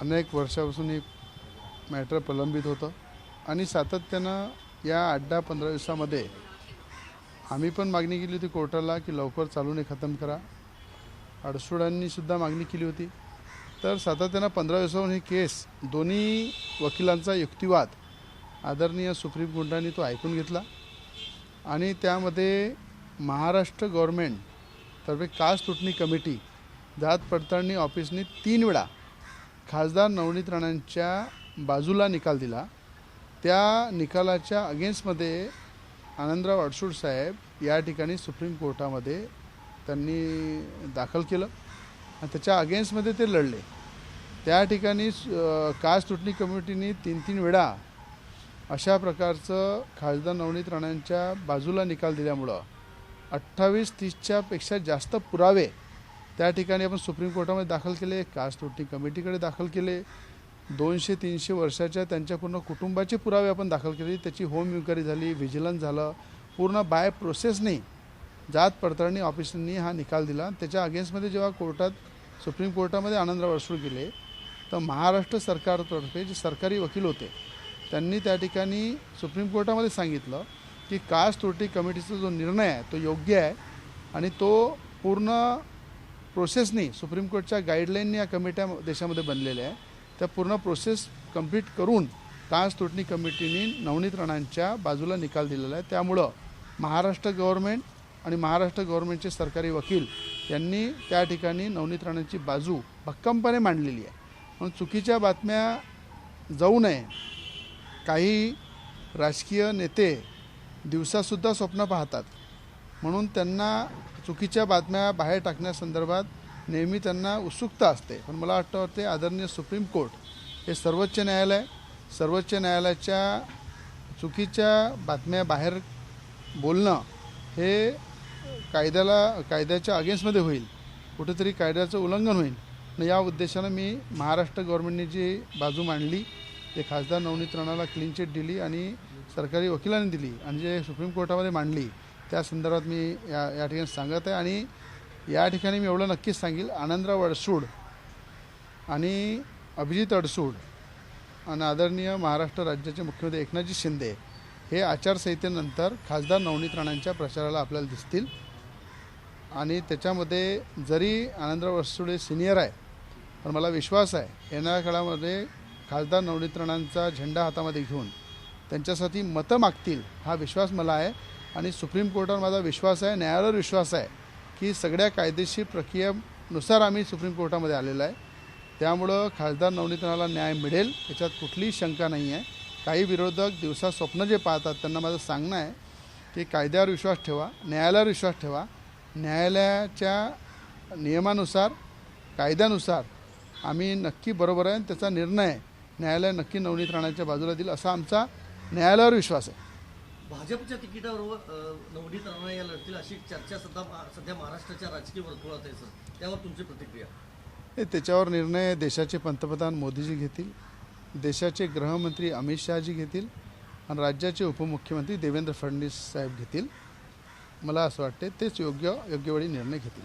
अनेक वर्षापासून ही मॅटर प्रलंबित होतं. आणि सातत्यानं या आठ दहा पंधरा दिवसामध्ये आम्ही पण मागणी केली होती कोर्टाला की लवकर चालून हे खतम करा. अडसुडांनीसुद्धा मागणी केली होती. तर सातत्यानं पंधरा दिवसाहून ही केस दोन्ही वकिलांचा युक्तिवाद आदरणीय सुप्रीम कोर्टाने तो ऐकून घेतला. आणि त्यामध्ये महाराष्ट्र गव्हर्मेंट तर्फे कास्ट तुटणी कमिटी जात पडताळणी ऑफिसने तीन वेळा खासदार नवनीत राणांच्या बाजूला निकाल दिला. त्या निकालाच्या अगेन्स्टमध्ये आनंदराव अडसूड साहेब या ठिकाणी सुप्रीम कोर्टामध्ये त्यांनी दाखल केलं आणि त्याच्या अगेन्स्टमध्ये ते लढले. त्या ठिकाणी कास्ट तुटणी कमिटीने तीन तीन वेळा अशा प्रकारचं खासदार नवनीत राणांच्या बाजूला निकाल दिल्यामुळं अठ्ठावीस तीसच्या पेक्षा जास्त पुरावे त्या ठिकाणी आपण सुप्रीम कोर्टामध्ये दाखल केले कास्ट तुटणी कमिटीकडे दाखल केले. दोनशे तीनशे वर्षाच्या त्यांच्या पूर्ण कुटुंबाचे पुरावे आपण दाखल केले. त्याची होम इन्क्वायरी झाली व्हिजिलन्स झालं. पूर्ण बाय प्रोसेसने जात पडताळणी ऑफिसनी हा निकाल दिला. त्याच्या अगेन्स्टमध्ये जेव्हा कोर्टात सुप्रीम कोर्टामध्ये आनंदराव अडसूळ गेले तर महाराष्ट्र सरकारतर्फे जे सरकारी वकील होते त्यांनी त्या ठिकाणी सुप्रीम कोर्टामध्ये सांगितलं की कास्ट त्रुटी कमिटीचा जो निर्णय आहे तो योग्य आहे आणि तो पूर्ण प्रोसेसनी सुप्रीम कोर्टच्या गाईडलाईननी या कमिट्या देशामध्ये बनलेल्या आहे. त्या पूर्ण प्रोसेस कंप्लीट करून कास्ट तुटणी कमिटीने नवनीत राणांच्या बाजूला निकाल दिलेला आहे. त्यामुळं महाराष्ट्र गव्हर्मेंट आणि महाराष्ट्र गव्हर्मेंटचे सरकारी वकील यांनी त्या ठिकाणी नवनीत राणांची बाजू भक्कमपणे मांडलेली आहे. म्हणून चुकीच्या बातम्या जाऊ नये. काही राजकीय नेते दिवसासुद्धा स्वप्न पाहतात. म्हणून त्यांना चुकीच्या बातम्या बाहेर टाकण्यासंदर्भात नेहमी त्यांना उत्सुकता असते. पण मला वाटतं वाटते आदरणीय सुप्रीम कोर्ट हे सर्वोच्च न्यायालय सर्वोच्च न्यायालयाच्या चुकीच्या बातम्या बाहेर बोलणं हे कायद्याला कायद्याच्या अगेन्स्टमध्ये होईल. कुठेतरी कायद्याचं उल्लंघन होईल. या उद्देशानं मी महाराष्ट्र गव्हर्नमेंटने जी बाजू मांडली ते खासदार नवनीत राणाला क्लीन चिट दिली आणि सरकारी वकिलांनी दिली आणि जे सुप्रीम कोर्टामध्ये मांडली त्या संदर्भात मी या या ठिकाणी सांगत आहे. आणि या ठिकाणी मी एवढं नक्कीच सांगेल. आनंदराव अडसूड आणि अभिजित अडसूड आणि आदरणीय महाराष्ट्र राज्याचे मुख्यमंत्री एकनाथजी शिंदे हे आचारसंहितेनंतर खासदार नवनीत राणांच्या प्रचाराला आपल्याला दिसतील. आणि त्याच्यामध्ये जरी आनंदराव अडसूड हे सिनियर आहे पण मला विश्वास आहे येणाऱ्या काळामध्ये खासदार नवनीत राणांचा झेंडा हातामध्ये घेऊन त्यांच्यासाठी मतं मागतील हा विश्वास मला आहे. आणि सुप्रीम कोर्टावर माझा विश्वास आहे न्यायालयावर विश्वास आहे की सगळ्या कायदेशीर प्रक्रियेनुसार आम्ही सुप्रीम कोर्टामध्ये आलेलो आहे. त्यामुळं खासदार नवनीत न्याय मिळेल याच्यात कुठलीही शंका नाही आहे. काही विरोधक दिवसा स्वप्न जे पाहतात त्यांना माझं सांगणं आहे की कायद्यावर विश्वास ठेवा न्यायालयावर विश्वास ठेवा. न्यायालयाच्या नियमानुसार कायद्यानुसार आम्ही नक्की बरोबर आहे आणि त्याचा निर्णय न्यायालय नक्की नवनीत राणाच्या बाजूला देईल असा आमचा न्यायालयावर विश्वास आहे. भाजपच्या तिकिटावर नवनीत राणा या लढतील अशी चर्चा सध्या सध्या महाराष्ट्राच्या राजकीय वर्तुळात आहे सर. त्यावर तुमची प्रतिक्रिया? हे त्याच्यावर निर्णय देशाचे पंतप्रधान मोदीजी घेतील देशाचे गृहमंत्री अमित शहाजी घेतील आणि राज्याचे उपमुख्यमंत्री देवेंद्र फडणवीस साहेब घेतील. मला असं वाटते तेच योग्य योग्य वेळी निर्णय घेतील.